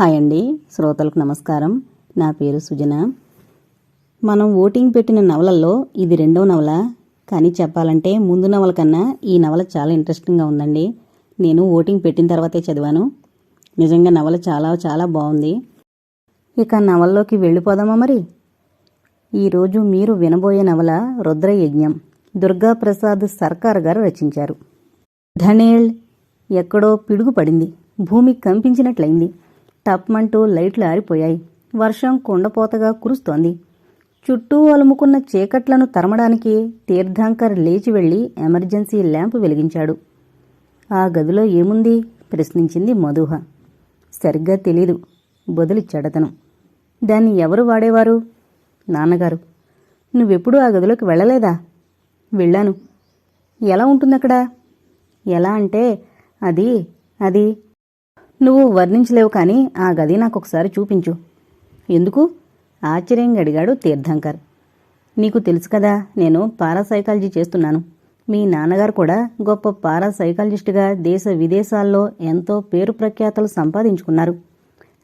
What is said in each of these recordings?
Hi అండి. శ్రోతలకు నమస్కారం. నా పేరు సుజన. మనం ఓటింగ్ పెట్టిన నవలల్లో ఇది రెండో నవల. కానీ చెప్పాలంటే ముందు నవల కన్నా ఈ నవల చాలా ఇంట్రెస్టింగ్గా ఉందండి. నేను ఓటింగ్ పెట్టిన తర్వాతే చదివాను. నిజంగా నవల చాలా చాలా బాగుంది. ఇక నవల్లోకి వెళ్ళిపోదామా మరి? ఈరోజు మీరు వినబోయే నవల రుద్రయజ్ఞం. దుర్గా ప్రసాద్ సర్కార్ గారు రచించారు. ధనేళ్ ఎక్కడో పిడుగు పడింది. భూమి కంపించినట్లయింది. టప్మంటూ లైట్లు ఆరిపోయాయి. వర్షం కుండపోతగా కురుస్తోంది. చుట్టూ అలుముకున్న చీకట్లను తరమడానికి తీర్థంకర్ లేచి వెళ్ళి ఎమర్జెన్సీ ల్యాంప్ వెలిగించాడు. ఆ గదిలో ఏముంది? ప్రశ్నించింది మధుహ. సరిగ్గా తెలీదు. బదులిచ్చాడతను. దాన్ని ఎవరు వాడేవారు? నాన్నగారు. నువ్వెప్పుడూ ఆ గదిలోకి వెళ్ళలేదా? వెళ్ళాను. ఎలా ఉంటుందక్కడ? ఎలా అంటే అది అది నువ్వు వర్ణించలేవు కానీ ఆ గది నాకు ఒకసారి చూపించు. ఎందుకు? ఆశ్చర్యంగా అడిగాడు తీర్థంకర్. నీకు తెలుసు కదా నేను పారాసైకాలజీ చేస్తున్నాను. మీ నాన్నగారు కూడా గొప్ప పారాసైకాలజిస్టుగా దేశ విదేశాల్లో ఎంతో పేరు ప్రఖ్యాతలు సంపాదించుకున్నారు.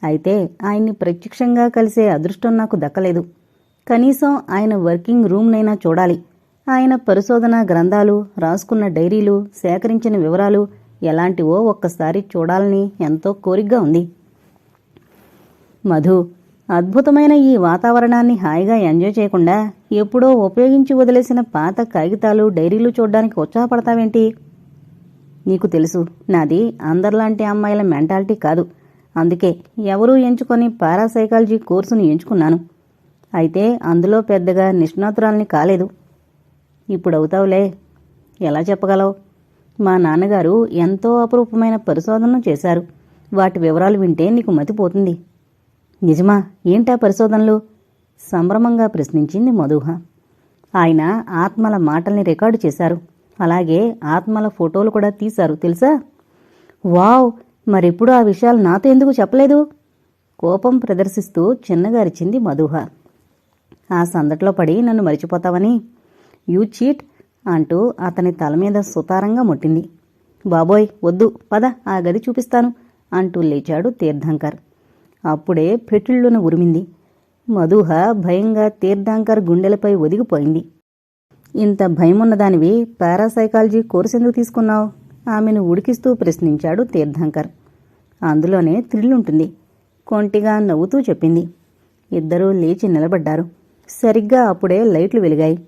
అయితే ఆయన్ని ప్రత్యక్షంగా కలిసే అదృష్టం నాకు దక్కలేదు. కనీసం ఆయన వర్కింగ్ రూమ్నైనా చూడాలి. ఆయన పరిశోధన గ్రంథాలు రాసుకున్న డైరీలు సేకరించిన వివరాలు ఎలాంటివో ఒక్కసారి చూడాలని ఎంతో కోరికగా ఉంది. మధు అద్భుతమైన ఈ వాతావరణాన్ని హాయిగా ఎంజాయ్ చేయకుండా ఎప్పుడో ఉపయోగించి వదిలేసిన పాత కాగితాలు డైరీలు చూడ్డానికి ఉత్సాహపడతావేంటి? నీకు తెలుసు నాది అందరిలాంటి అమ్మాయిల మెంటాలిటీ కాదు. అందుకే ఎవరూ ఎంచుకొని పారాసైకాలజీ కోర్సును ఎంచుకున్నాను. అయితే అందులో పెద్దగా నిష్ణాతురాల్ని కాలేదు. ఇప్పుడు అవుతావులే ఎలా చెప్పగలవు? మా నాన్నగారు ఎంతో అపురూపమైన పరిశోధనలు చేశారు. వాటి వివరాలు వింటే నీకు మతిపోతుంది. నిజమా? ఏంటా పరిశోధనలు? సంభ్రమంగా ప్రశ్నించింది మధుహ. ఆయన ఆత్మల మాటల్ని రికార్డు చేశారు. అలాగే ఆత్మల ఫోటోలు కూడా తీశారు. తెలుసా? వావ్! మరెప్పుడు ఆ విషయాలు నాతో ఎందుకు చెప్పలేదు? కోపం ప్రదర్శిస్తూ చిన్నగారిచింది మధుహ. ఆ సందట్లో పడి నన్ను మరిచిపోతావని? You cheat! అంటూ అతని తల మీద సుతారంగా ముట్టింది. బాబోయ్ వద్దు పద ఆ గది చూపిస్తాను అంటూ లేచాడు తీర్థంకర్. అప్పుడే పెటిళ్ళున ఉరిమింది. మధుహ భయంగా తీర్థంకర్ గుండెలపై ఒదిగిపోయింది. ఇంత భయమున్నదానివి పారాసైకాలజీ కోర్సు ఎందుకు తీసుకున్నావు? ఆమెను ఉడికిస్తూ ప్రశ్నించాడు తీర్థంకర్. అందులోనే థ్రిల్లుంటుంది. కొంటిగా నవ్వుతూ చెప్పింది. ఇద్దరూ లేచి నిలబడ్డారు. సరిగ్గా అప్పుడే లైట్లు వెలిగాయి.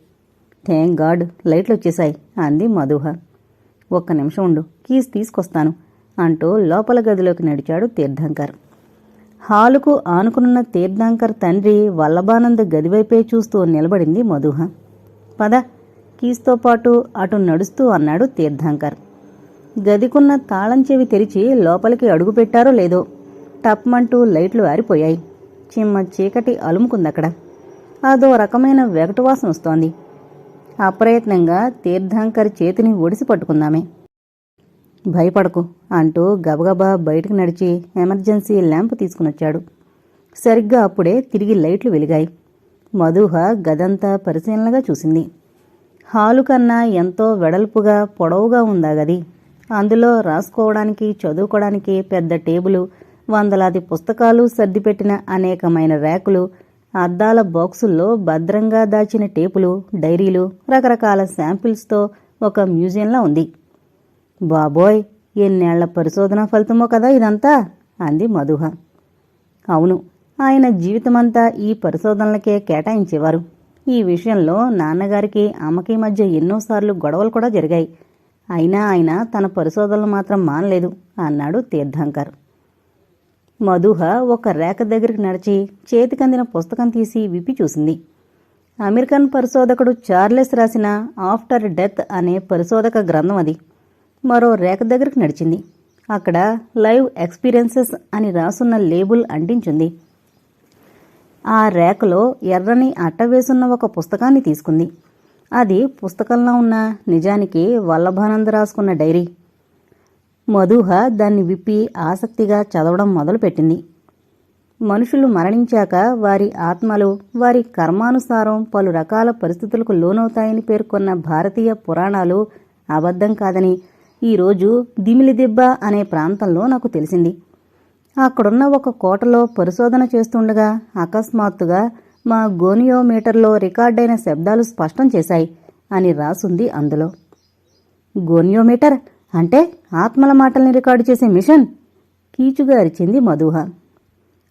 థ్యాంక్ గాడ్ లైట్లు వచ్చేశాయి. అంది మధుహ. ఒక్క నిమిషం ఉండు. కీస్ తీసుకొస్తాను అంటూ లోపల గదిలోకి నడిచాడు తీర్థంకర్. హాలుకు ఆనుకున్న తీర్థంకర్ తండ్రి వల్లభానంద్ గదివైపే చూస్తూ నిలబడింది మధుహ. పద. కీస్తో పాటు అటు నడుస్తూ అన్నాడు తీర్థంకర్. గదికున్న తాళం చెవి తెరిచి లోపలికి అడుగుపెట్టారో లేదో టప్మంటూ లైట్లు ఆరిపోయాయి. చిమ్మ చీకటి అలుముకుందక్కడ. అదో రకమైన వెగటువాసన వస్తోంది. అప్రయత్నంగా తీర్థంకర్ చేతిని ఒడిసి పట్టుకుందామే. భయపడకు అంటూ గబగబా బయటకు నడిచి ఎమర్జెన్సీ ల్యాంప్ తీసుకునొచ్చాడు. సరిగ్గా అప్పుడే తిరిగి లైట్లు వెలిగాయి. మధుహ గదంతా పరిశీలనగా చూసింది. హాలు కన్నా ఎంతో వెడల్పుగా పొడవుగా ఉందా గది? అందులో రాసుకోవడానికి చదువుకోవడానికి పెద్ద టేబులు వందలాది పుస్తకాలు సర్దిపెట్టిన అనేకమైన ర్యాకులు అద్దాల బాక్సుల్లో భద్రంగా దాచిన టేపులు డైరీలు రకరకాల శాంపిల్స్తో ఒక మ్యూజియంలా ఉంది. బాబోయ్ ఎన్నేళ్ళ పరిశోధన ఫలితమో కదా ఇదంతా? అంది మధుహ. అవును ఆయన జీవితమంతా ఈ పరిశోధనలకే కేటాయించేవారు. ఈ విషయంలో నాన్నగారికి అమ్మకి మధ్య ఎన్నోసార్లు గొడవలు కూడా జరిగాయి. అయినా ఆయన తన పరిశోధనలు మాత్రం మానలేదు అన్నాడు తీర్థంకర్. మధుహ ఒక రేఖ దగ్గరికి నడిచి చేతికందిన పుస్తకం తీసి విప్పి చూసింది. అమెరికన్ పరిశోధకుడు చార్లెస్ రాసిన ఆఫ్టర్ డెత్ అనే పరిశోధక గ్రంథం అది. మరో రేఖ దగ్గరికి నడిచింది. అక్కడ లైవ్ ఎక్స్పీరియన్సెస్ అని రాసున్న లేబుల్ అంటించుంది. ఆ రేఖలో ఎర్రని అట్టవేసున్న ఒక పుస్తకాన్ని తీసుకుంది. అది పుస్తకంలో ఉన్న నిజానికి వల్లభానంద రాసుకున్న డైరీ. మధుహ దాన్ని విప్పి ఆసక్తిగా చదవడం మొదలుపెట్టింది. మనుషులు మరణించాక వారి ఆత్మలు వారి కర్మానుసారం పలు రకాల పరిస్థితులకు లోనవుతాయని పేర్కొన్న భారతీయ పురాణాలు అబద్ధం కాదని ఈరోజు దిమిలిదిబ్బ అనే ప్రాంతంలో నాకు తెలిసింది. అక్కడున్న ఒక కోటలో పరిశోధన చేస్తుండగా అకస్మాత్తుగా మా గోనియోమీటర్లో రికార్డైన శబ్దాలు స్పష్టం చేశాయి అని రాసుంది అందులో. గోనియోమీటర్? అంటే ఆత్మల మాటల్ని రికార్డు చేసే మిషన్ కీచుగా అరిచింది మధుహ.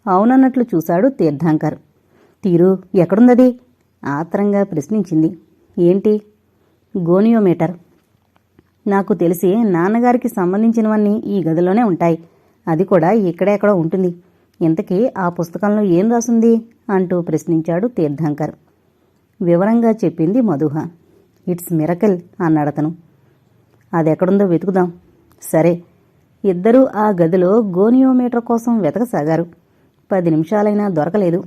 అవునన్నట్లు చూశాడు తీర్థాంకర్. తీరు ఎక్కడుందది? ఆత్రంగా ప్రశ్నించింది. ఏంటి? గోనియోమీటర్. నాకు తెలిసి నాన్నగారికి సంబంధించినవన్నీ ఈ గదిలోనే ఉంటాయి. అది కూడా ఇక్కడెక్కడో ఉంటుంది. ఇంతకీ ఆ పుస్తకంలో ఏం రాసుంది? అంటూ ప్రశ్నించాడు తీర్థాంకర్. వివరంగా చెప్పింది మధుహ. ఇట్స్ మిరకల్ అన్నాడతను. అదెక్కడుందో వెతుకుదాం. సరే. ఇద్దరూ ఆ గదిలో గోనియోమీటర్ కోసం వెతకసాగారు. పది నిమిషాలైనా దొరకలేదు.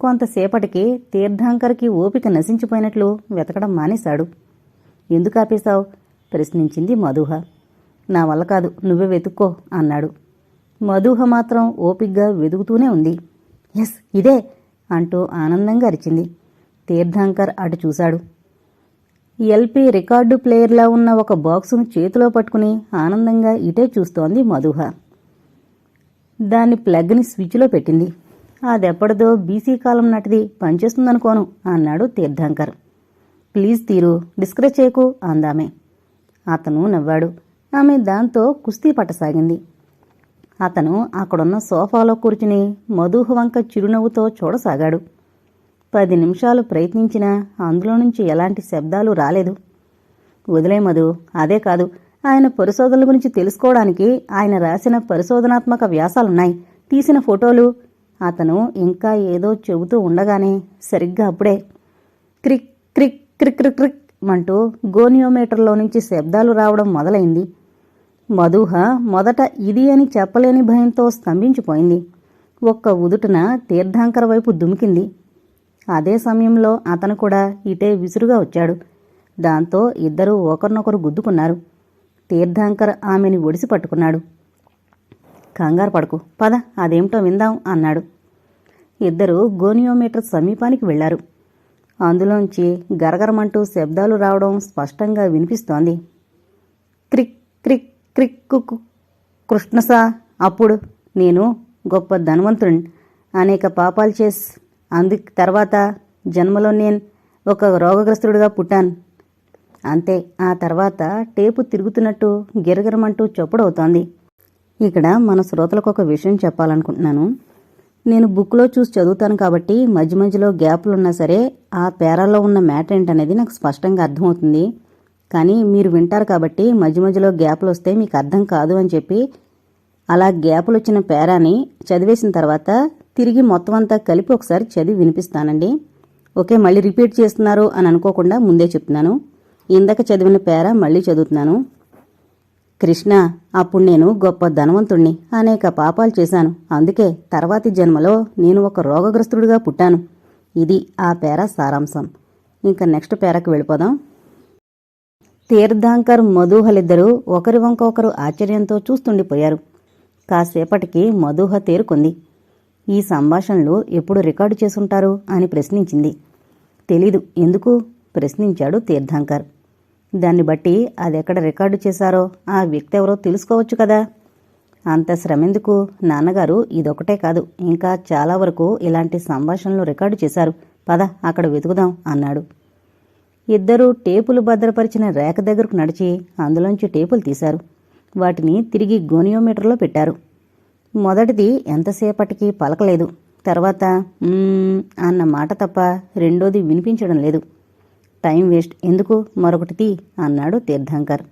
కొంతసేపటికి తీర్థాంకర్కి ఓపిక నశించిపోయినట్లు వెతకడం మానేశాడు. ఎందుకు ఆపేశావు? ప్రశ్నించింది మధుహ. నా వల్ల కాదు నువ్వే వెతుక్కో అన్నాడు. మధుహ మాత్రం ఓపిగ్గా వెతుకుతూనే ఉంది. ఎస్ ఇదే అంటూ ఆనందంగా అరిచింది. తీర్థాంకర్ అటు చూశాడు. ఎల్పి రికార్డు ప్లేయర్లా ఉన్న ఒక బాక్సును చేతిలో పట్టుకుని ఆనందంగా ఇటే చూస్తోంది మధుహ. దాని ప్లగ్ని స్విచ్లో పెట్టింది. అదెప్పటిదో బీసీ కాలం నాటిది పనిచేస్తుందనుకోను అన్నాడు తీర్థంకర్. ప్లీజ్ తీరు డిస్కరేజ్ చేయకు అందామె. అతను నవ్వాడు. ఆమె దాంతో కుస్తీ పట్టసాగింది. అతను అక్కడున్న సోఫాలో కూర్చుని మధుహ వంక చిరునవ్వుతో చూడసాగాడు. పది నిమిషాలు ప్రయత్నించినా అందులో నుంచి ఎలాంటి శబ్దాలు రాలేదు. వదిలే మధు అదే కాదు ఆయన పరిశోధనల గురించి తెలుసుకోవడానికి ఆయన రాసిన పరిశోధనాత్మక వ్యాసాలున్నాయి. తీసిన ఫోటోలు అతను ఇంకా ఏదో చెబుతూ ఉండగానే సరిగ్గా అప్పుడే క్రిక్ క్రిక్ క్రిక్ క్రిక్ క్రిక్ అంటూ గోనియోమీటర్లో నుంచి శబ్దాలు రావడం మొదలైంది. మధుహ మొదట ఇది అని చెప్పలేని భయంతో స్తంభించిపోయింది. ఒక్క ఉదుటున తీర్థాంకర వైపు దుమికింది. అదే సమయంలో అతను కూడా ఇటే విసురుగా వచ్చాడు. దాంతో ఇద్దరూ ఒకరినొకరు గుద్దుకున్నారు. తీర్థాంకర్ ఆమెని ఒడిసి పట్టుకున్నాడు. కంగారు పడకు పద అదేమిటో విందాం అన్నాడు. ఇద్దరు గోనియోమీటర్ సమీపానికి వెళ్ళారు అందులోంచి గరగరమంటూ శబ్దాలు రావడం స్పష్టంగా వినిపిస్తోంది. క్రిక్ క్రిక్ క్రిక్ కుక్కు కృష్ణసా అప్పుడు నేను గొప్ప ధనవంతుడిని అనేక పాపాలు చేసి అందు తర్వాత జన్మలో నేను ఒక రోగగ్రస్తుడిగా పుట్టాను. అంతే ఆ తర్వాత టేపు తిరుగుతున్నట్టు గిరగిరమంటూ చొప్పుడవుతోంది. ఇక్కడ మన శ్రోతలకు ఒక విషయం చెప్పాలనుకుంటున్నాను. నేను బుక్లో చూసి చదువుతాను కాబట్టి మధ్య మధ్యలో గ్యాప్లు ఉన్నా సరే ఆ పేరాల్లో ఉన్న మ్యాటర్ ఏంటనేది నాకు స్పష్టంగా అర్థమవుతుంది. కానీ మీరు వింటారు కాబట్టి మధ్య మధ్యలో గ్యాప్లు వస్తే మీకు అర్థం కాదు అని చెప్పి అలా గ్యాపులు వచ్చిన పేరాని చదివేసిన తర్వాత తిరిగి మొత్తం అంతా కలిపి ఒకసారి చదివి వినిపిస్తానండి. ఓకే మళ్ళీ రిపీట్ చేస్తున్నారు అని అనుకోకుండా ముందే చెప్తున్నాను. ఇందాక చదివిన పేర మళ్ళీ చదువుతున్నాను. కృష్ణ అప్పుడు నేను గొప్ప ధనవంతుణ్ణి అనేక పాపాలు చేశాను. అందుకే తర్వాతి జన్మలో నేను ఒక రోగగ్రస్తుడుగా పుట్టాను. ఇది ఆ పేర సారాంశం. ఇంకా నెక్స్ట్ పేరకు వెళ్ళిపోదాం. తీర్థాంకర్ మధుహలిద్దరూ ఒకరి వంక ఒకరు ఆశ్చర్యంతో చూస్తుండిపోయారు. కాసేపటికి మధుహ తేరుకుంది. ఈ సంభాషణలు ఎప్పుడు రికార్డు చేసుంటారు అని ప్రశ్నించింది. తెలీదు. ఎందుకు? ప్రశ్నించాడు తీర్థంకర్. దాన్ని బట్టి అదెక్కడ రికార్డు చేశారో ఆ వ్యక్తి ఎవరో తెలుసుకోవచ్చు కదా. అంత శ్రమెందుకు నాన్నగారు ఇదొకటే కాదు. ఇంకా చాలా వరకు ఇలాంటి సంభాషణలు రికార్డు చేశారు. పద అక్కడ వెతుకుదాం అన్నాడు. ఇద్దరూ టేపులు భద్రపరిచిన రేఖ దగ్గరకు నడిచి అందులోంచి టేపులు తీశారు. వాటిని తిరిగి గోనియోమీటర్లో పెట్టారు. మొదటిది ఎంతసేపటికి పలకలేదు. తర్వాత అన్న మాట తప్ప రెండోది వినిపించడం లేదు. Time waste. ఎందుకు? మరొకటి అన్నాడు తీర్థంకర్.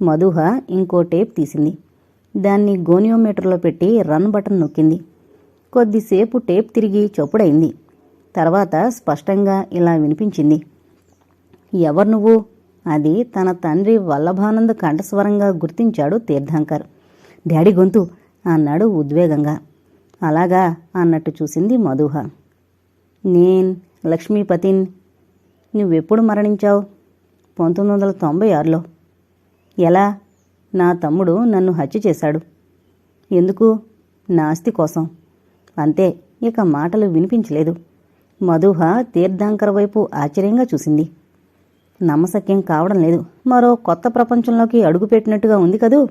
మధుహ ఇంకో టేప్ తీసింది. దాన్ని గోనియోమీటర్లో పెట్టి రన్ బటన్ నొక్కింది. కొద్దిసేపు టేప్ తిరిగి చొప్పుడైంది. తర్వాత స్పష్టంగా ఇలా వినిపించింది. ఎవరు నువ్వు? అది తన తండ్రి వల్లభానంద కంఠస్వరంగా గుర్తించాడు తీర్థంకర్. డాడీ గొంతు. అన్నాడు ఉద్వేగంగా. అలాగా అన్నట్టు చూసింది మధుహ. నేన్ లక్ష్మీపతిన్ నువ్వెప్పుడు మరణించావు? పంతొమ్మిది వందల తొంభై ఆరులో. ఎలా? నా తమ్ముడు నన్ను హత్య చేశాడు. ఎందుకు? నా ఆస్తి కోసం. అంతే ఇక మాటలు వినిపించలేదు. మధుహ తీర్థాంకర వైపు ఆశ్చర్యంగా చూసింది. నమ్మసక్యం కావడం లేదు. మరో కొత్త ప్రపంచంలోకి అడుగుపెట్టినట్టుగా ఉంది కదూ?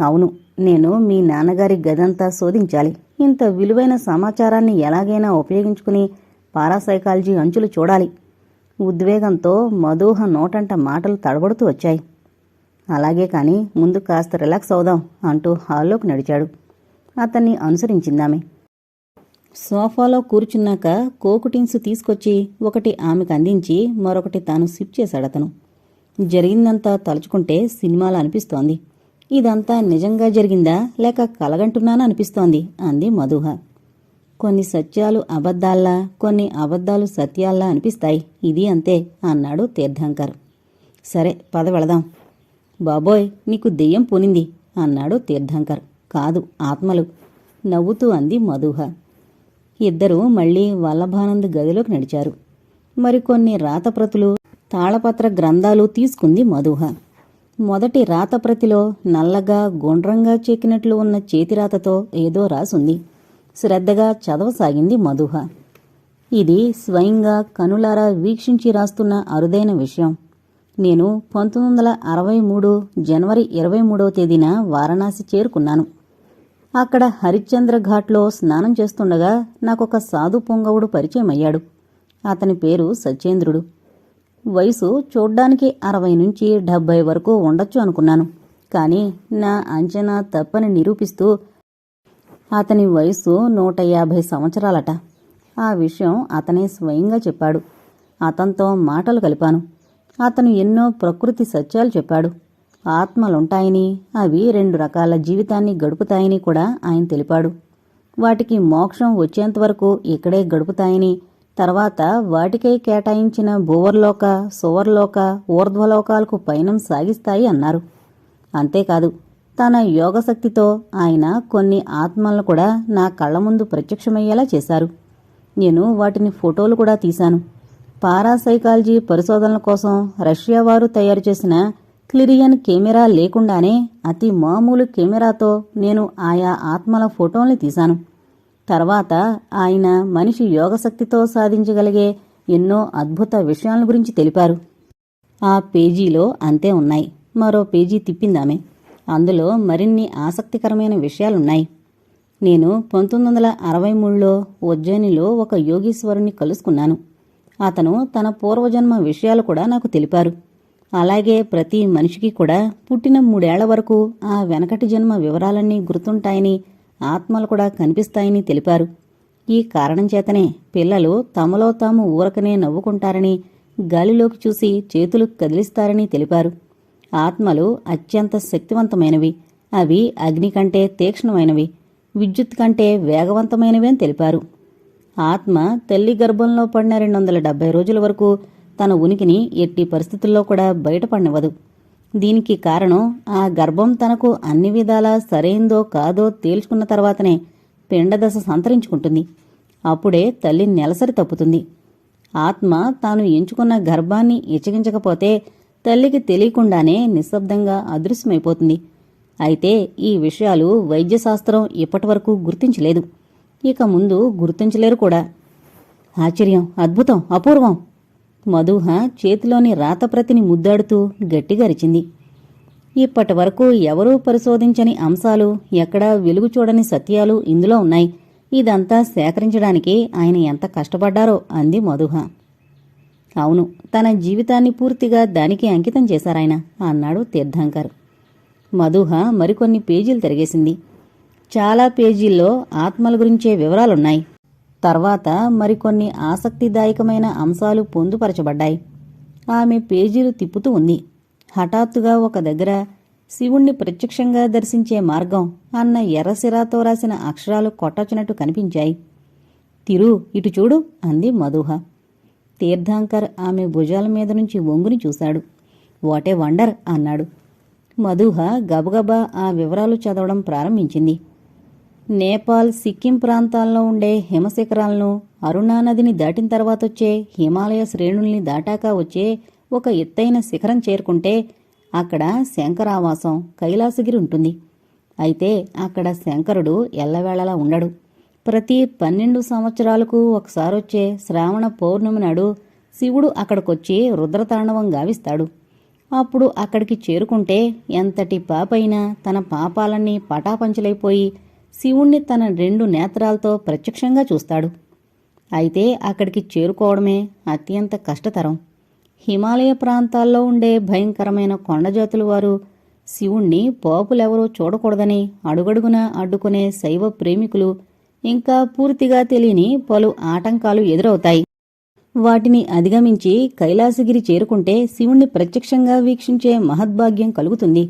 అవును నేను మీ నాన్నగారి గదంతా శోధించాలి. ఇంత విలువైన సమాచారాన్ని ఎలాగైనా ఉపయోగించుకుని పారాసైకాలజీ అంచులు చూడాలి. ఉద్వేగంతో మధుహ నోటంట మాటలు తడబడుతూ వచ్చాయి. అలాగే కాని ముందు కాస్త రిలాక్స్ అవుదాం అంటూ హాల్లోకి నడిచాడు. అతన్ని అనుసరించిందామె. సోఫాలో కూర్చున్నాక కోకుటిన్స్ తీసుకొచ్చి ఒకటి ఆమెకు అందించి మరొకటి తాను సిప్ చేశాడతను. జరిగిందంతా తలుచుకుంటే సినిమాలు అనిపిస్తోంది. ఇదంతా నిజంగా జరిగిందా లేక కలగంటున్నానా అనిపిస్తోంది అంది మధుహ. కొన్ని సత్యాలు అబద్ధాల్లా కొన్ని అబద్ధాలు సత్యాల్లా అనిపిస్తాయి. ఇది అంతే అన్నాడు తీర్థంకర్. సరే పద వెళదాం. బాబోయ్ నీకు దెయ్యం పూనింది అన్నాడు తీర్థంకర్. కాదు ఆత్మలు. నవ్వుతూ అంది మధుహ. ఇద్దరూ మళ్ళీ వల్లభానంద్ గదిలోకి నడిచారు. మరికొన్ని రాతప్రతులు తాళపత్ర గ్రంథాలు తీసుకుంది మధుహ. మొదటి రాతప్రతిలో నల్లగా గుండ్రంగా చెక్కినట్లు ఉన్న చేతిరాతతో ఏదో రాసుంది. శ్రద్ధగా చదవసాగింది మధుహ. ఇది స్వయంగా కనులారా వీక్షించి రాస్తున్న అరుదైన విషయం. నేను పంతొమ్మిది వందల అరవై మూడు జనవరి ఇరవై మూడవ తేదీన వారణాసి చేరుకున్నాను. అక్కడ హరిశ్చంద్ర ఘాట్లో స్నానం చేస్తుండగా నాకొక సాధు పొంగవుడు పరిచయం అయ్యాడు అతని పేరు సత్యేంద్రుడు. వయసు చూడ్డానికి అరవై నుంచి డెబ్బై వరకు ఉండొచ్చు అనుకున్నాను. కానీ నా అంచనా తప్పని నిరూపిస్తూ అతని వయసు నూట యాభై సంవత్సరాలట. ఆ విషయం అతనే స్వయంగా చెప్పాడు. అతనితో మాటలు కలిపాను. అతను ఎన్నో ప్రకృతి సత్యాలు చెప్పాడు. ఆత్మలుంటాయని అవి రెండు రకాల జీవితాన్ని గడుపుతాయని కూడా ఆయన తెలిపాడు. వాటికి మోక్షం వచ్చేంతవరకు ఇక్కడే గడుపుతాయని తర్వాత వాటికై కేటాయించిన భూవర్లోక సువర్లోక ఊర్ధ్వలోకాలకు పయనం సాగిస్తాయి అన్నారు. అంతేకాదు తన యోగశక్తితో ఆయన కొన్ని ఆత్మలను కూడా నా కళ్ళ ముందు ప్రత్యక్షమయ్యేలా చేశారు. నేను వాటిని ఫోటోలు కూడా తీశాను. పారాసైకాలజీ పరిశోధనల కోసం రష్యా వారు తయారు చేసిన క్లిరియన్ కెమెరా లేకుండానే అతి మామూలు కెమెరాతో నేను ఆయా ఆత్మల ఫోటోల్ని తీశాను. తర్వాత ఆయన మనిషి యోగశక్తితో సాధించగలిగే ఎన్నో అద్భుత విషయాల గురించి తెలిపారు. ఆ పేజీలో అంతే ఉన్నాయి. మరో పేజీ తిప్పిందామె. అందులో మరిన్ని ఆసక్తికరమైన విషయాలున్నాయి. నేను పంతొమ్మిది వందల అరవై మూడులో ఉజ్జయినిలో ఒక యోగీశ్వరుణ్ణి కలుసుకున్నాను. అతను తన పూర్వజన్మ విషయాలు కూడా నాకు తెలిపారు. అలాగే ప్రతి మనిషికి కూడా పుట్టిన మూడేళ్ళ వరకు ఆ వెనకటి జన్మ వివరాలన్నీ గుర్తుంటాయని ఆత్మలు కూడా కనిపిస్తాయని తెలిపారు. ఈ కారణం చేతనే పిల్లలు తమలో తాము ఊరకనే నవ్వుకుంటారని గాలిలోకి చూసి చేతులు కదిలిస్తారని తెలిపారు. ఆత్మలు అత్యంత శక్తివంతమైనవి. అవి అగ్ని కంటే తీక్ష్ణమైనవి. విద్యుత్ కంటే వేగవంతమైనవి అని తెలిపారు. ఆత్మ తల్లి గర్భంలో పడిన రెండు వందల డెబ్బై రోజుల వరకు తన ఉనికిని ఎట్టి పరిస్థితుల్లో కూడా బయటపడనివ్వదు. దీనికి కారణం ఆ గర్భం తనకు అన్ని విధాలా సరైందో కాదో తేల్చుకున్న తర్వాతనే పిండదశ సంతరించుకుంటుంది. అప్పుడే తల్లి నెలసరి తప్పుతుంది. ఆత్మ తాను ఎంచుకున్న గర్భాన్ని ఇచ్చగించకపోతే తల్లికి తెలియకుండానే నిశ్శబ్దంగా అదృశ్యమైపోతుంది. అయితే ఈ విషయాలు వైద్యశాస్త్రం ఇప్పటివరకు గుర్తించలేదు. ఇక ముందు గుర్తించలేరు కూడా. ఆశ్చర్యం అద్భుతం అపూర్వం. మధుహ చేతిలోని రాతప్రతిని ముద్దాడుతూ గట్టిగా అరిచింది. ఇప్పటి వరకు ఎవరూ పరిశోధించని అంశాలు ఎక్కడా వెలుగు చూడని సత్యాలు ఇందులో ఉన్నాయి. ఇదంతా సేకరించడానికి ఆయన ఎంత కష్టపడ్డారో అంది మధుహ అవును తన జీవితాన్ని పూర్తిగా దానికి అంకితం చేశారాయన అన్నాడు తీర్థంకర్. మధుహ మరికొన్ని పేజీలు తిరిగేసింది. చాలా పేజీల్లో ఆత్మల గురించే వివరాలున్నాయి. తర్వాత మరికొన్ని ఆసక్తిదాయకమైన అంశాలు పొందుపరచబడ్డాయి. ఆమె పేజీలు తిప్పుతూ ఉంది. హఠాత్తుగా ఒక దగ్గర శివుణ్ణి ప్రత్యక్షంగా దర్శించే మార్గం అన్న ఎర్రసిరాతో రాసిన అక్షరాలు కొట్టొచ్చినట్టు కనిపించాయి. తిరు ఇటు చూడు అంది మధుహ. తీర్థంకర్ ఆమె భుజాల మీద నుంచి వంగుని చూశాడు. వాటే వండర్ అన్నాడు. మధుహ గబగబా ఆ వివరాలు చదవడం ప్రారంభించింది. నేపాల్ సిక్కిం ప్రాంతాల్లో ఉండే హిమశిఖరాలను అరుణానదిని దాటిన తర్వాత వచ్చే హిమాలయ శ్రేణుల్ని దాటాక వచ్చే ఒక ఎత్తైన శిఖరం చేరుకుంటే అక్కడ శంకరావాసం కైలాసగిరి ఉంటుంది. అయితే అక్కడ శంకరుడు ఎల్లవేళలా ఉండడు. ప్రతి పన్నెండు సంవత్సరాలకు ఒకసారి వచ్చే శ్రావణ పౌర్ణమి నాడు శివుడు అక్కడికొచ్చి రుద్రతాండవం గావిస్తాడు. అప్పుడు అక్కడికి చేరుకుంటే ఎంతటి పాపైనా తన పాపాలన్నీ పటాపంచలైపోయి శివుణ్ణి తన రెండు నేత్రాలతో ప్రత్యక్షంగా చూస్తాడు. అయితే అక్కడికి చేరుకోవడమే అత్యంత కష్టతరం. హిమాలయ ప్రాంతాల్లో ఉండే భయంకరమైన కొండజాతుల వారు శివుణ్ణి పోపులెవరూ చూడకూడదని అడుగడుగునా అడ్డుకునే శైవ ప్రేమికులు ఇంకా పూర్తిగా తెలియని పలు ఆటంకాలు ఎదురవుతాయి. వాటిని అధిగమించి కైలాసగిరి చేరుకుంటే శివుణ్ణి ప్రత్యక్షంగా వీక్షించే మహద్భాగ్యం కలుగుతుంది.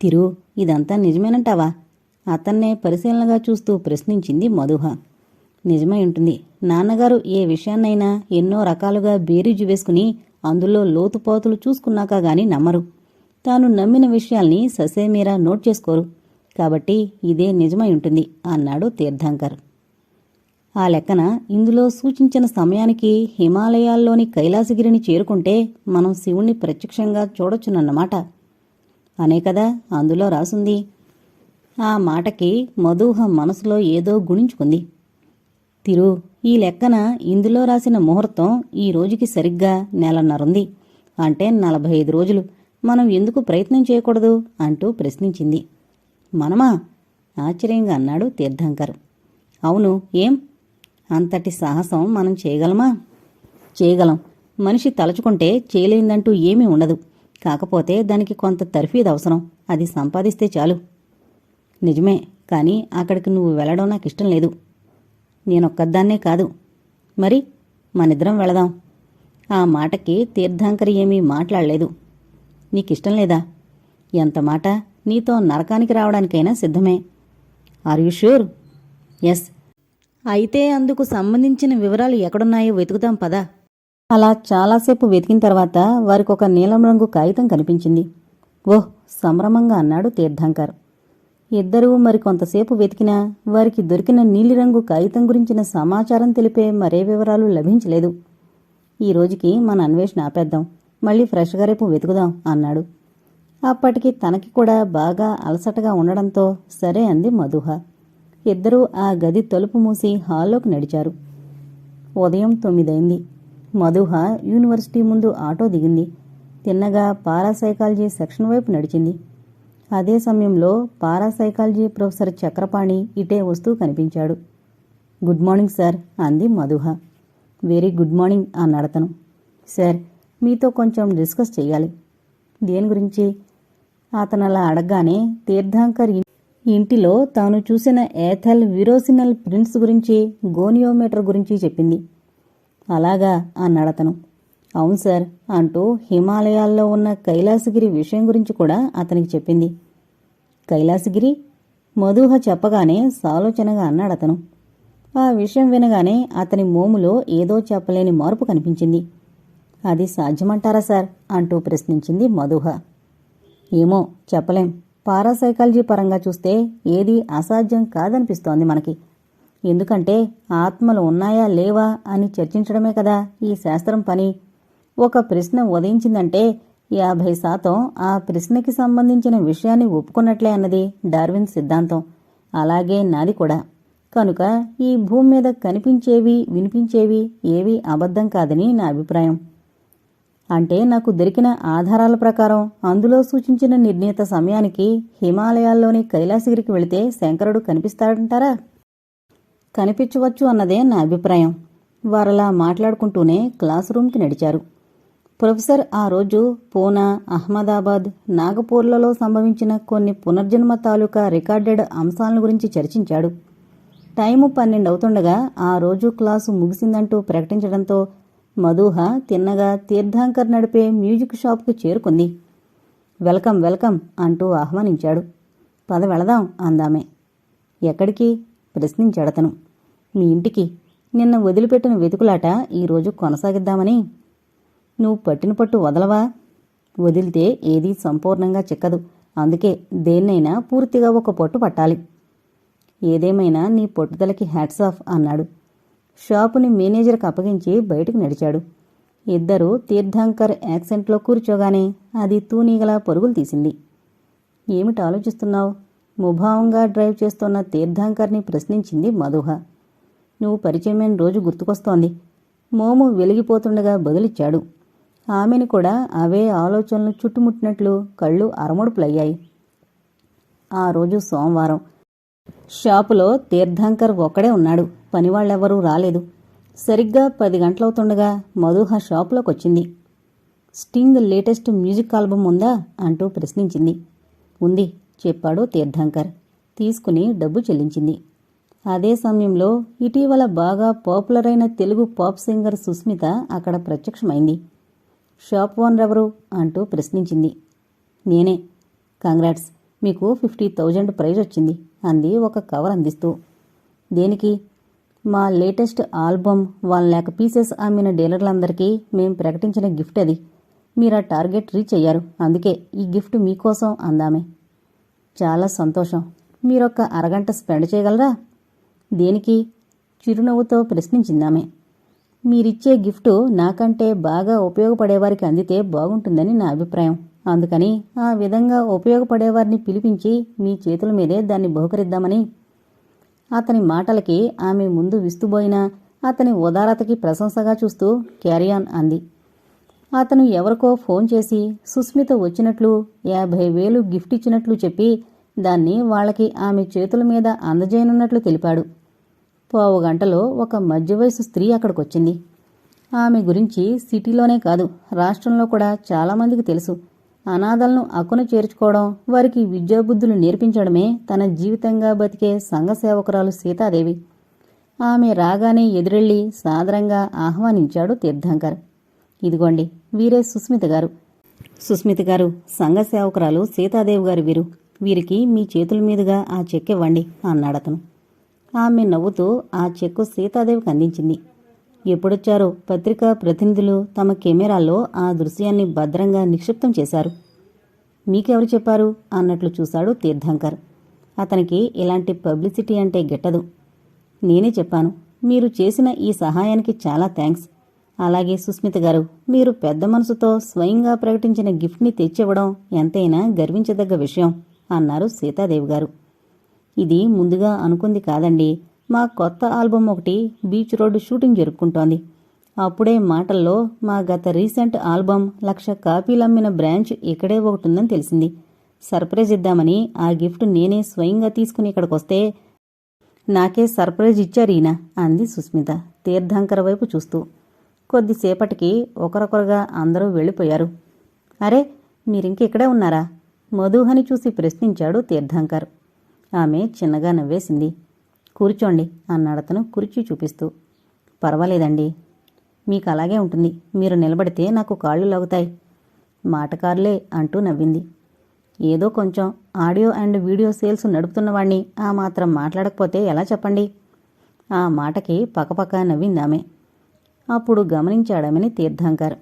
తిరు ఇదంతా నిజమేనంటావా? అతన్నే పరిశీలనగా చూస్తూ ప్రశ్నించింది మధుహ. నిజమై ఉంటుంది. నాన్నగారు ఏ విషయాన్నైనా ఎన్నో రకాలుగా బేరీజు వేసుకుని అందులో లోతుపోతులు చూసుకున్నాక గాని నమ్మరు. తాను నమ్మిన విషయాల్ని ససేమీరా నోట్ చేసుకోరు. కాబట్టి ఇదే నిజమై ఉంటుంది అన్నాడు తీర్థంకర్. ఆ లెక్కన ఇందులో సూచించిన సమయానికి హిమాలయాల్లోని కైలాసగిరిని చేరుకుంటే మనం శివుణ్ణి ప్రత్యక్షంగా చూడొచ్చునన్నమాట. అనే కదా అందులో రాసుంది. ఆ మాటకి మధుహ మనసులో ఏదో గుణించుకుంది. తిరు ఈ లెక్కన ఇందులో రాసిన ముహూర్తం ఈ రోజుకి సరిగ్గా నెలన్నరుంది. అంటే నలభై ఐదు రోజులు. మనం ఎందుకు ప్రయత్నం చేయకూడదు? అంటూ ప్రశ్నించింది. మనమా? ఆశ్చర్యంగా అన్నాడు తీర్థంకర్. అవును ఏం? అంతటి సాహసం మనం చేయగలమా? చేయగలం. మనిషి తలుచుకుంటే చేయలేందంటూ ఏమీ ఉండదు. కాకపోతే దానికి కొంత తర్ఫీదు అవసరం అది సంపాదిస్తే చాలు. నిజమే కానీ అక్కడికి నువ్వు వెళ్ళడం నాకు ఇష్టం లేదు. నేనొక్కదాన్నే కాదు. మరి మనిద్దరం వెళదాం. ఆ మాటకి తీర్థంకరి ఏమీ మాట్లాడలేదు. నీకిష్టం లేదా? ఎంత మాట నీతో నరకానికి రావడానికైనా సిద్ధమే. ఆర్ యు షూర్ ఎస్ అయితే అందుకు సంబంధించిన వివరాలు ఎక్కడున్నాయో వెతుకుదాం పదా. అలా చాలాసేపు వెతికిన తర్వాత వారికి ఒక నీలం రంగు కాగితం కనిపించింది. ఓహ్ సంభ్రమంగా అన్నాడు తీర్థంకర్. ఇద్దరూ మరి కొంతసేపు వెతికినా వారికి దొరికిన నీలిరంగు కాగితం గురించిన సమాచారం తెలిపే మరే వివరాలు లభించలేదు. ఈ రోజుకి మన అన్వేషణ ఆపేద్దాం. మళ్ళీ ఫ్రెష్గా రేపు వెతుకుదాం అన్నాడు. అప్పటికి తనకి కూడా బాగా అలసటగా ఉండడంతో సరే అంది మధుహ. ఇద్దరూ ఆ గది తలుపు మూసి హాల్లోకి నడిచారు. ఉదయం తొమ్మిదైంది. మధుహ యూనివర్సిటీ ముందు ఆటో దిగింది. తిన్నగా పారాసైకాలజీ సెక్షన్ వైపు నడిచింది. అదే సమయంలో పారాసైకాలజీ ప్రొఫెసర్ చక్రపాణి ఇటే వస్తూ కనిపించాడు. గుడ్ మార్నింగ్ సార్ అంది మధుహ. వెరీ గుడ్ మార్నింగ్ అన్నాడతను సార్ మీతో కొంచెం డిస్కస్ చేయాలి దేని గురించి? అతను అలా అడగగానే తీర్థాంకర్ ఇంటిలో తాను చూసిన ఏథల్ విరోసినల్ ప్రింట్స్ గురించి గోనియోమీటర్ గురించి చెప్పింది. అలాగా అన్నాడతను అవును సార్ అంటూ హిమాలయాల్లో ఉన్న కైలాసగిరి విషయం గురించి కూడా అతనికి చెప్పింది. కైలాసగిరి? మధుహ చెప్పగానే సాలోచనగా అన్నాడు అతను. ఆ విషయం వినగానే అతని మోములో ఏదో చెప్పలేని మార్పు కనిపించింది. అది సాధ్యమంటారా సార్? అంటూ ప్రశ్నించింది మధుహ. ఏమో చెప్పలేం. పారాసైకాలజీ పరంగా చూస్తే ఏది అసాధ్యం కాదనిపిస్తోంది మనకి. ఎందుకంటే ఆత్మలు ఉన్నాయా లేవా అని చర్చించడమే కదా ఈ శాస్త్రం పని. ఒక ప్రశ్న ఉదయించిందంటే యాభై శాతం ఆ ప్రశ్నకి సంబంధించిన విషయాన్ని ఒప్పుకున్నట్లే అన్నది డార్విన్ సిద్ధాంతం. అలాగే నాది కూడా. కనుక ఈ భూమి మీద కనిపించేవి వినిపించేవి ఏవి అబద్ధం కాదని నా అభిప్రాయం. అంటే నాకు దొరికిన ఆధారాల ప్రకారం అందులో సూచించిన నిర్ణీత సమయానికి హిమాలయాల్లోని కైలాసగిరికి వెళితే శంకరుడు కనిపిస్తాడంటారా? కనిపించవచ్చు అన్నదే నా అభిప్రాయం. వారలా మాట్లాడుకుంటూనే క్లాస్ రూమ్కి నడిచారు. ప్రొఫెసర్ ఆ రోజు పూనా అహ్మదాబాద్ నాగపూర్లలో సంభవించిన కొన్ని పునర్జన్మ తాలూకా రికార్డెడ్ అంశాలను గురించి చర్చించాడు. టైము పన్నెండు అవుతుండగా ఆ రోజు క్లాసు ముగిసిందంటూ ప్రకటించడంతో మధుహ తిన్నగా తీర్థాంకర్ నడిపే మ్యూజిక్ షాప్కి చేరుకుంది. వెల్కమ్ వెల్కమ్ అంటూ ఆహ్వానించాడు. పద వెళదాం అందామే. ఎక్కడికి? ప్రశ్నించాడతను. మీ ఇంటికి. నిన్న వదిలిపెట్టిన వెతుకులాట ఈరోజు కొనసాగిద్దామని నువ్వు పట్టిన పట్టు వదలవా? వదిలితే ఏదీ సంపూర్ణంగా చిక్కదు. అందుకే దేన్నైనా పూర్తిగా ఒక పట్టు పట్టాలి. ఏదేమైనా నీ పట్టుదలకి హ్యాట్స్ ఆఫ్ అన్నాడు. షాపుని మేనేజర్కి అప్పగించి బయటకు నడిచాడు. ఇద్దరూ తీర్థంకర్ యాక్సెంట్లో కూర్చోగానే అది తూనీగలా పరుగులు తీసింది. ఏమిటి ఆలోచిస్తున్నావు? ముభావంగా డ్రైవ్ చేస్తున్న తీర్థంకర్ని ప్రశ్నించింది మధుహ. నువ్వు పరిచయమైన రోజు గుర్తుకొస్తోంది. మోము వెలిగిపోతుండగా బదులిచ్చాడు. ఆమెను కూడా అవే ఆలోచనలు చుట్టుముట్టినట్లు కళ్ళు అరముడుపులయ్యాయి. ఆ రోజు సోమవారం. షాపులో తీర్థంకర్ ఒక్కడే ఉన్నాడు. పనివాళ్ళెవరూ రాలేదు. సరిగ్గా పది గంటలవుతుండగా మధుహ షాపులోకి వచ్చింది స్టింగ్ లేటెస్ట్ మ్యూజిక్ ఆల్బమ్ ఉందా అంటూ ప్రశ్నించింది. ఉంది చెప్పాడు తీర్థంకర్. తీసుకుని డబ్బు చెల్లించింది. అదే సమయంలో ఇటీవల బాగా పాపులర్ అయిన తెలుగు పాప్ సింగర్ సుస్మిత అక్కడ ప్రత్యక్షమైంది. షాప్ ఓనర్ ఎవరు అంటూ ప్రశ్నించింది. నేనే. కంగ్రాట్స్. మీకు ఫిఫ్టీ థౌజండ్ ప్రైజ్ వచ్చింది అంది ఒక కవర్ అందిస్తూ. దేనికి? మా latest album one lakh pieces అమ్మిన డీలర్లందరికీ మేం ప్రకటించిన గిఫ్ట్ అది. మీరు ఆ టార్గెట్ రీచ్ అయ్యారు. అందుకే ఈ గిఫ్ట్ మీకోసం అందామే. చాలా సంతోషం. మీరొక అరగంట స్పెండ్ చేయగలరా? దేనికి? చిరునవ్వుతో ప్రశ్నించిందామే. మీరిచ్చే గిఫ్ట్ నాకంటే బాగా ఉపయోగపడేవారికి అందితే బాగుంటుందని నా అభిప్రాయం. అందుకని ఆ విధంగా ఉపయోగపడేవారిని పిలిపించి మీ చేతుల మీదే దాన్ని బహుకరిద్దామని. అతని మాటలకి ఆమె ముందు విస్తుబోయినా అతని ఉదారతకి ప్రశంసగా చూస్తూ క్యారియాన్ అంది. అతను ఎవరికో ఫోన్ చేసి సుస్మిత వచ్చినట్లు యాభై వేలు గిఫ్ట్ ఇచ్చినట్లు చెప్పి దాన్ని వాళ్ళకి ఆమె చేతుల మీద అందజేయనున్నట్లు తెలిపాడు. పావు గంటలో ఒక మధ్య వయసు స్త్రీ అక్కడికొచ్చింది. ఆమె గురించి సిటీలోనే కాదు రాష్ట్రంలో కూడా చాలామందికి తెలుసు. అనాథలను అక్కున చేర్చుకోవడం వారికి విద్యాబుద్ధులు నేర్పించడమే తన జీవితంగా బతికే సంఘ సేవకురాలు సీతాదేవి. ఆమె రాగానే ఎదురెళ్ళి సాదరంగా ఆహ్వానించాడు తీర్థంకర్. ఇదిగోండి వీరే సుస్మిత గారు. సుస్మిత గారు సంఘ సేవకురాలు సీతాదేవి గారు వీరు. వీరికి మీ చేతుల మీదుగా ఆ చెక్ ఇవ్వండి అన్నాడతను. ఆమె నవ్వుతూ ఆ చెక్కు సీతాదేవికి అందించింది. ఎప్పుడొచ్చారో పత్రికా ప్రతినిధులు తమ కెమెరాల్లో ఆ దృశ్యాన్ని భద్రంగా నిక్షిప్తం చేశారు. మీకెవరు చెప్పారు? అన్నట్లు చూశాడు తీర్థంకర్. అతనికి ఇలాంటి పబ్లిసిటీ అంటే గిట్టదు. నేనే చెప్పాను మీరు చేసిన ఈ సహాయానికి చాలా థ్యాంక్స్ అలాగే సుస్మిత గారు మీరు పెద్ద మనసుతో స్వయంగా ప్రకటించిన గిఫ్ట్ని తెచ్చివ్వడం ఎంతైనా గర్వించదగ్గ విషయం అన్నారు సీతాదేవి గారు. ఇది ముందుగా అనుకుంది కాదండి. మా కొత్త ఆల్బమ్ ఒకటి బీచ్ రోడ్డు షూటింగ్ జరుపుకుంటోంది. అప్పుడే మాటల్లో మా గత రీసెంట్ ఆల్బమ్ లక్ష కాపీలమ్మిన బ్రాంచ్ ఇక్కడే ఒకటి ఉందని తెలిసింది. సర్ప్రైజ్ ఇద్దామని ఆ గిఫ్ట్ నేనే స్వయంగా తీసుకుని ఇక్కడికొస్తే నాకే సర్ప్రైజ్ ఇచ్చారు ఈయన అంది సుస్మిత తీర్థంకర వైపు చూస్తూ. కొద్దిసేపటికి ఒకరొకరుగా అందరూ వెళ్ళిపోయారు. అరే మీరింక ఇక్కడే ఉన్నారా? మధుహని చూసి ప్రశ్నించాడు తీర్థంకర్. ఆమె చిన్నగా నవ్వేసింది. కూర్చోండి అన్నాడతను కుర్చీ చూపిస్తూ. పర్వాలేదండి. మీకు అలాగే ఉంటుంది. మీరు నిలబడితే నాకు కాళ్ళు లాగుతాయి. మాటకారులే అంటూ నవ్వింది. ఏదో కొంచెం ఆడియో అండ్ వీడియో సేల్స్ నడుపుతున్నవాణ్ణి. ఆ మాత్రం మాట్లాడకపోతే ఎలా చెప్పండి? ఆ మాటకి పక్కపక్క నవ్వింది ఆమె. అప్పుడు గమనించాడమని తీర్థంకర్.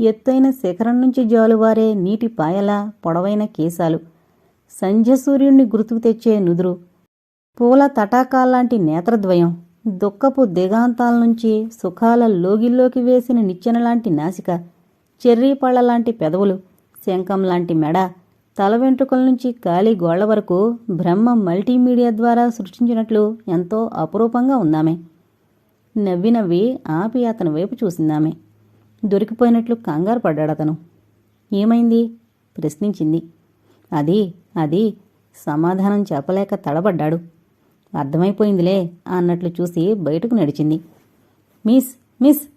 ఎత్తైన శిఖరం నుంచి జాలువారే నీటి పాయల పొడవైన కేశాలు. సంధ్యసూర్యుణ్ణి గుర్తుకు తెచ్చే నుదురు. పూల తటాకాల్లాంటి నేత్రద్వయం దుఃఖపు దిగాంతాల నుంచి సుఖాల లోగిల్లోకి వేసిన నిచ్చెనలాంటి నాసిక చెర్రీ పళ్ళలాంటి పెదవులు శంఖం లాంటి మెడ తల వెంట్రుకల నుంచి గాలి గోళ్ళ వరకు బ్రహ్మ మల్టీమీడియా ద్వారా సృష్టించినట్లు ఎంతో అపురూపంగా ఉందామే. నవ్వి నవ్వి ఆపి అతని వైపు చూసిందామే. దొరికిపోయినట్లు కంగారు పడ్డాడతను. ఏమైంది? ప్రశ్నించింది. అది అది సమాధానం చెప్పలేక తడబడ్డాడు. అర్థమైపోయిందిలే అన్నట్లు చూసి బయటకు నడిచింది. మిస్ మిస్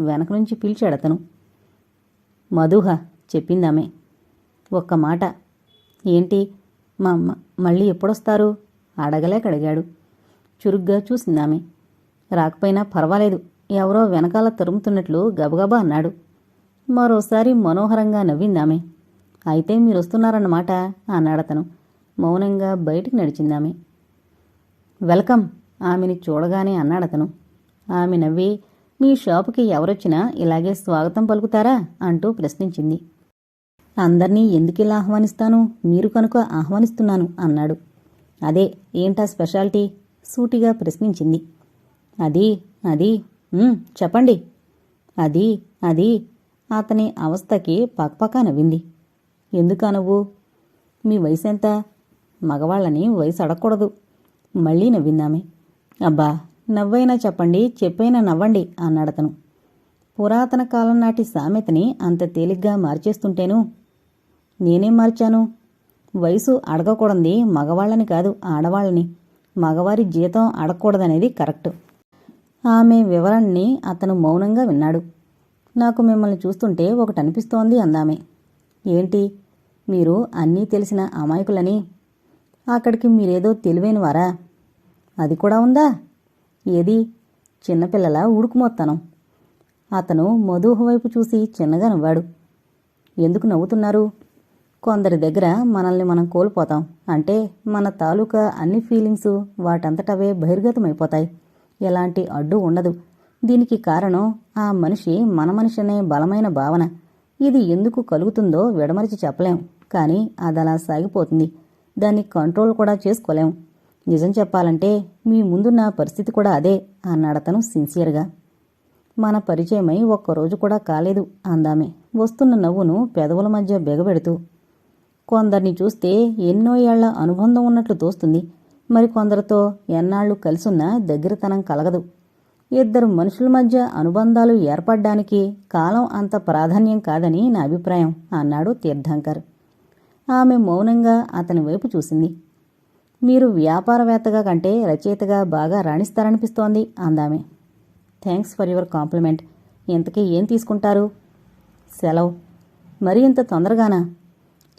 వెనక నుంచి పిలిచాడతను మధుహ చెప్పిందామె. ఒక్క మాట. ఏంటి? మా అమ్మ మళ్ళీ ఎప్పుడొస్తారు? అడగలేక అడిగాడు. చురుగ్గా చూసిందామె. రాకపోయినా పర్వాలేదు. ఎవరో వెనకాల తరుముతున్నట్లు గబగబా అన్నాడు. మరోసారి మనోహరంగా నవ్విందామె. అయితే మీరు వస్తున్నారన్నమాట అన్నాడతను మౌనంగా బయటికి నడిచిందామె వెల్కమ్ ఆమెని చూడగానే అన్నాడతను ఆమె నవ్వి మీ షాపుకి ఎవరొచ్చినా ఇలాగే స్వాగతం పలుకుతారా? అంటూ ప్రశ్నించింది. అందర్నీ ఎందుకిలా ఆహ్వానిస్తాను? మీరు కనుక ఆహ్వానిస్తున్నాను అన్నాడు. అదే ఏంటా స్పెషాలిటీ? సూటిగా ప్రశ్నించింది. అది అది చెప్పండి. అది అది అతని అవస్థకి పక్పకా నవ్వింది. ఎందుకా నవ్వు మీ వయసు ఎంత మగవాళ్ళని వయసు అడగకూడదు మళ్ళీ నవ్విందామె. అబ్బా నవ్వైనా చెప్పండి చెప్పైనా నవ్వండి అన్నాడతను. పురాతన కాలం నాటి సామెతని అంత తేలిగ్గా మార్చేస్తుంటేను? నేనేం మార్చాను? వయసు అడగకూడంది మగవాళ్ళని కాదు ఆడవాళ్ళని. మగవారి జీతం అడగకూడదనేది కరెక్ట్. ఆమె వివరణని అతను మౌనంగా విన్నాడు. నాకు మిమ్మల్ని చూస్తుంటే ఒకటి అనిపిస్తోంది ఏంటి? మీరు అన్నీ తెలిసిన అమాయకులని? అక్కడికి మీరేదో తెలివైనవారా? అది కూడా ఉందా? ఏది? చిన్నపిల్లల ఉడుకుమొత్తనం. అతను మధుహ వైపు చూసి చిన్నగా నవ్వాడు. ఎందుకు నవ్వుతున్నారు? కొందరి దగ్గర మనల్ని మనం కోల్పోతాం. అంటే మన తాలూకా అన్ని ఫీలింగ్స్ వాటంతటవే బహిర్గతమైపోతాయి. ఎలాంటి అడ్డు ఉండదు. దీనికి కారణం ఆ మనిషి మన మనిషి అనే బలమైన భావన. ఇది ఎందుకు కలుగుతుందో విడమరిచి చెప్పలేం. కానీ అదలా సాగిపోతుంది. దాన్ని కంట్రోల్ కూడా చేసుకోలేం. నిజం చెప్పాలంటే మీ ముందున్న పరిస్థితి కూడా అదే అన్నాడతను సిన్సియర్గా మన పరిచయమై ఒక్కరోజు కూడా కాలేదు అందామే. వస్తున్న నవ్వును పెదవుల మధ్య బెగబెడుతూ. కొందరిని చూస్తే ఎన్నో ఏళ్ళ అనుబంధం ఉన్నట్లు తోస్తుంది. మరి కొందరితో ఎన్నాళ్ళు కలిసున్నా దగ్గరతనం కలగదు. ఇద్దరు మనుషుల మధ్య అనుబంధాలు ఏర్పడ్డానికి కాలం అంత ప్రాధాన్యం కాదని నా అభిప్రాయం అన్నాడు తీర్థంకర్. ఆమె మౌనంగా అతని వైపు చూసింది. మీరు వ్యాపారవేత్తగా కంటే రచయితగా బాగా రాణిస్తారనిపిస్తోంది అందామె. Thanks for your compliment. ఇంతకీ ఏం తీసుకుంటారు? సెలవు. మరి ఇంత తొందరగానా?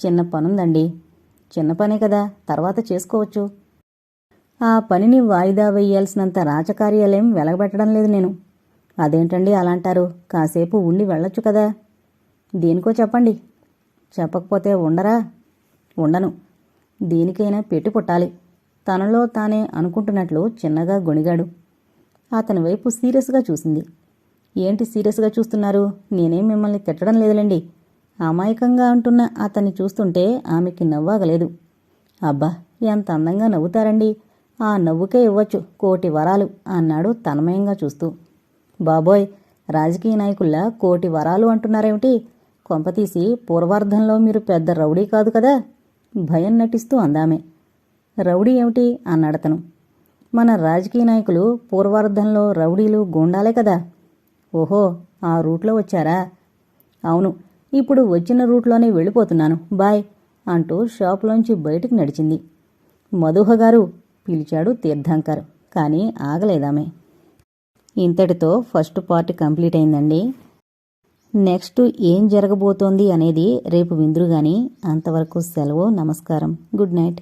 చిన్న పనుందండి. చిన్న పనే కదా తర్వాత చేసుకోవచ్చు. ఆ పనిని వాయిదా వేయాల్సినంత రాజకార్యాలయం వెలగబెట్టడం లేదు నేను. అదేంటండి అలా అంటారు? కాసేపు ఉండి వెళ్ళొచ్చు కదా. దేనికో చెప్పండి. చెప్పకపోతే ఉండరా? ఉండను. దేనికైనా పెట్టి పుట్టాలి. తనలో తానే అనుకుంటున్నట్లు చిన్నగా గొణిగాడు. అతని వైపు సీరియస్గా చూసింది. ఏంటి సీరియస్గా చూస్తున్నారు? నేనేం మిమ్మల్ని తిట్టడం లేదులేండి. అమాయకంగా అంటున్న అతన్ని చూస్తుంటే ఆమెకి నవ్వాగలేదు. అబ్బా ఎంత అందంగా నవ్వుతారండి. ఆ నవ్వుకే ఇవ్వచ్చు కోటి వరాలు అన్నాడు తన్మయంగా చూస్తూ. బాబోయ్ రాజకీయ నాయకుల్లా కోటి వరాలు అంటున్నారేమిటి? కొంపతీసి పూర్వార్ధంలో మీరు పెద్ద రౌడీ కాదు కదా? భయం నటిస్తూ అందామే. రౌడీ ఏమిటి? అన్నాడతను. మన రాజకీయ నాయకులు పూర్వార్ధంలో రౌడీలు గూండాలే కదా? ఓహో ఆ రూట్లో వచ్చారా? అవును ఇప్పుడు వచ్చిన రూట్లోనే వెళ్ళిపోతున్నాను. బాయ్ అంటూ షాపులోంచి బయటికి నడిచింది. మధుహ గారు పిలిచాడు తీర్థంకర్ కానీ ఆగలేదామే. ఇంతటితో ఫస్ట్ పార్ట్ కంప్లీట్ అయిందండి. నెక్స్ట్ ఏం జరగబోతోంది అనేది రేపు విందురు గాని అంతవరకు సెలవు నమస్కారం. Good night.